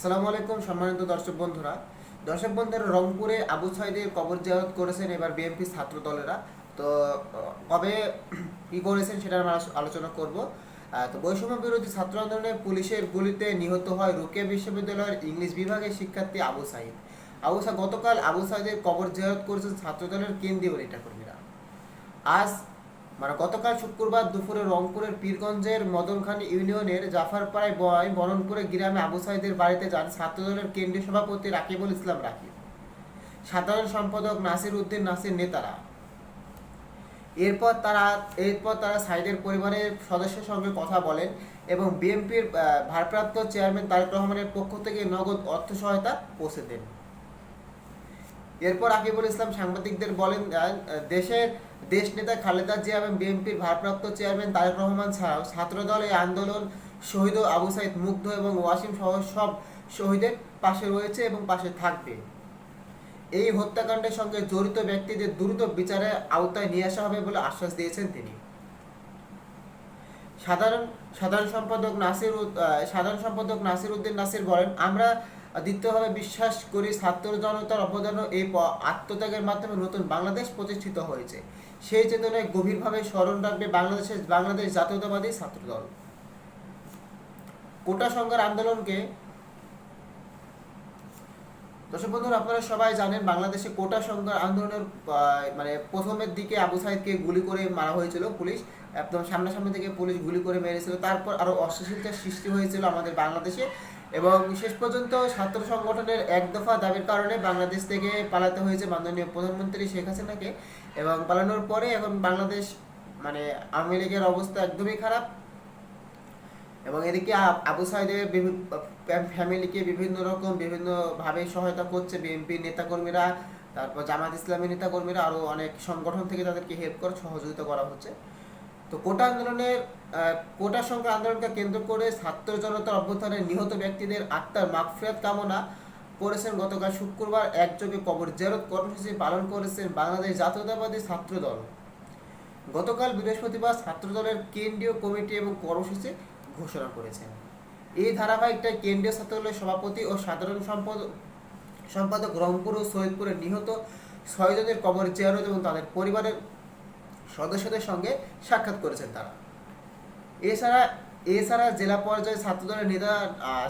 আসসালামু আলাইকুম, সম্মানিত দর্শক বন্ধুরা। দর্শক বন্ধুরা, রংপুরে আবু সাইদের কবর জিয়ারত করেছেন এবার বিএনপি ছাত্র দলেরা। তো, কবে কি করেছেন সেটা আমরা আলোচনা করব। তো বৈষম্য বিরোধী ছাত্র আন্দোলনে পুলিশের গুলিতে নিহত হয় রুকিয়া বিশ্ববিদ্যালয়ের ইংলিশ বিভাগের শিক্ষার্থী আবু সাইদ। আবু গতকাল আবু সাইদের কবর জিয়ারত করেছেন ছাত্র দলের কেন্দ্রীয় নেতাকর্মীরা। আজ মানে গতকাল শুক্রবার দুপুরে রংপুরের পীরগঞ্জের মদনখান ইউনিয়নের জাফরপাড়ায় বয় বরণপুরে গ্রামে আবু সাইদের বাড়িতে যান ছাত্রদলের কেন্দ্রীয় সভাপতি রাকিবুল ইসলাম রাকিব। সাধারণ সম্পাদক নাসির উদ্দিন নাসির নেতারা। এরপর তারা এরপর তারা সাইদের পরিবারের সদস্যের সঙ্গে কথা বলেন এবং বিএনপির ভারপ্রাপ্ত চেয়ারম্যান তারেক রহমানের পক্ষ থেকে নগদ অর্থ সহায়তা পৌঁছে দেন। এরপর আকিবুল ইসলাম সাংবাদিকদের বলেন দেশের দেশ নেতা খালেদা জিয়া এবং বিএনপির ভারপ্রাপ্ত চেয়ারম্যান তারেক রহমান ছাড়াও ছাত্রদল এই আন্দোলন শহীদ আবু সাইদ মুগ্ধ এবং ওয়াসিম সহ সব শহীদের পাশে রয়েছে এবং পাশে থাকবে। এই হত্যাকাণ্ডের সঙ্গে জড়িত ব্যক্তিদের দ্রুত বিচারের আওতায় নিয়ে আসা হবে বলে আশ্বাস দিয়েছেন তিনি। সাধারণ সাধারণ সম্পাদক নাসির সাধারণ সম্পাদক নাসির উদ্দিন নাসির বলেন, আমরা দ্বিতীয়ভাবে বিশ্বাস করি ছাত্র জনতার অবদান এই আত্মত্যাগের মাধ্যমে নতুন বাংলাদেশ প্রতিষ্ঠিত হয়েছে। সেই চেতনায় গভীরভাবে স্মরণ রাখবে বাংলাদেশের বাংলাদেশ জাতীয়তাবাদী ছাত্রদল। কোটা সংঘার আন্দোলনকে দর্শক বন্ধুরা, আপনারা সবাই জানেন বাংলাদেশে কোটা সংঘার আন্দোলনের মানে প্রথমের দিকে আবু সাইদকে গুলি করে মারা হয়েছিল পুলিশ। একদম সামনাসামনি থেকে পুলিশ গুলি করে মেরেছিল। তারপর আরও অস্থিরতার সৃষ্টি হয়েছিল আমাদের বাংলাদেশে। এবং শেষ পর্যন্ত ছাত্র সংগঠনের এক দফা দাবির কারণে বাংলাদেশ থেকে পালাতে হয়েছে মাননীয় প্রধানমন্ত্রী শেখ হাসিনাকে। এবং পালানোর পরে এখন বাংলাদেশ মানে আওয়ামী লীগের অবস্থা একদমই খারাপ। এবং এদিকে আবু সাইদের ফ্যামিলিকে বিভিন্ন রকম বিভিন্ন ভাবে সহায়তা করছে বিএনপি নেতাকর্মীরা। তারপর জামাত ইসলামী নেতাকর্মীরা আরও অনেক সংগঠন থেকে তাদেরকে হেল্প করে সহযোগিতা করা হচ্ছে। তো কোটা আন্দোলনের কোটা সংখ্যা আন্দোলনকে কেন্দ্র করে ছাত্র জনতার অভ্যুত্থানে নিহত ব্যক্তিদের আত্মার মাগফিরাত কামনা করেছেন গতকাল শুক্রবার একযোগে কবর জেরত কর্মসূচি পালন করেছেন বাংলাদেশ জাতীয়তাবাদী ছাত্র দল গতকাল বৃহস্পতিবার ছাত্রদলের কেন্দ্রীয় কমিটি এবং কর্মসূচি ঘোষণা করেছেন। এই ধারাবাহিকটায় কেন্দ্রীয় ছাত্রদলের সভাপতি ও সাধারণ সম্পাদক সম্পাদক রংপুর ও সৈয়দপুরে নিহত ছয়জনের কবর জিয়ারত এবং তাদের পরিবারের সদস্যদের সঙ্গে সাক্ষাৎ করেছেন তারা। এছাড়া এছাড়া জেলা পর্যায়ে ছাত্রদলের নেতা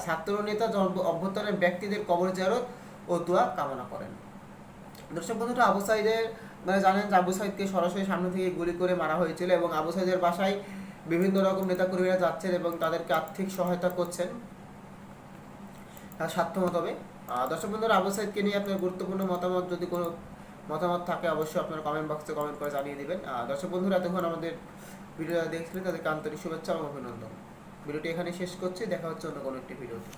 ছাত্র নেতা অভ্যুত্থানের ব্যক্তিদের কবর জিয়ারত ও দোয়া কামনা করেন। দর্শক বন্ধুরা, আবু সাইদের মানে জানেন যে আবু সাইদকে সরাসরি সামনে থেকে গুলি করে মারা হয়েছিল এবং আবু সাইদের বাসায় বিভিন্ন রকম নেতাকর্মীরা যাচ্ছেন এবং তাদেরকে আর্থিক সহায়তা করছেন। তার সাধ্য মতবে। দর্শক বন্ধুরা, আবু সাইদকে নিয়ে আপনার গুরুত্বপূর্ণ মতামত যদি কোনো মতামত থাকে অবশ্যই আপনারা কমেন্ট বক্সে কমেন্ট করে জানিয়ে দেবেন। দর্শক বন্ধুরা, এতক্ষণ আমাদের ভিডিও দেখছিলেন, তাদেরকে আন্তরিক শুভেচ্ছা এবং অভিনন্দন। ভিডিওটি এখানে শেষ করছি, দেখা হচ্ছে অন্য কোনো একটি ভিডিওতে।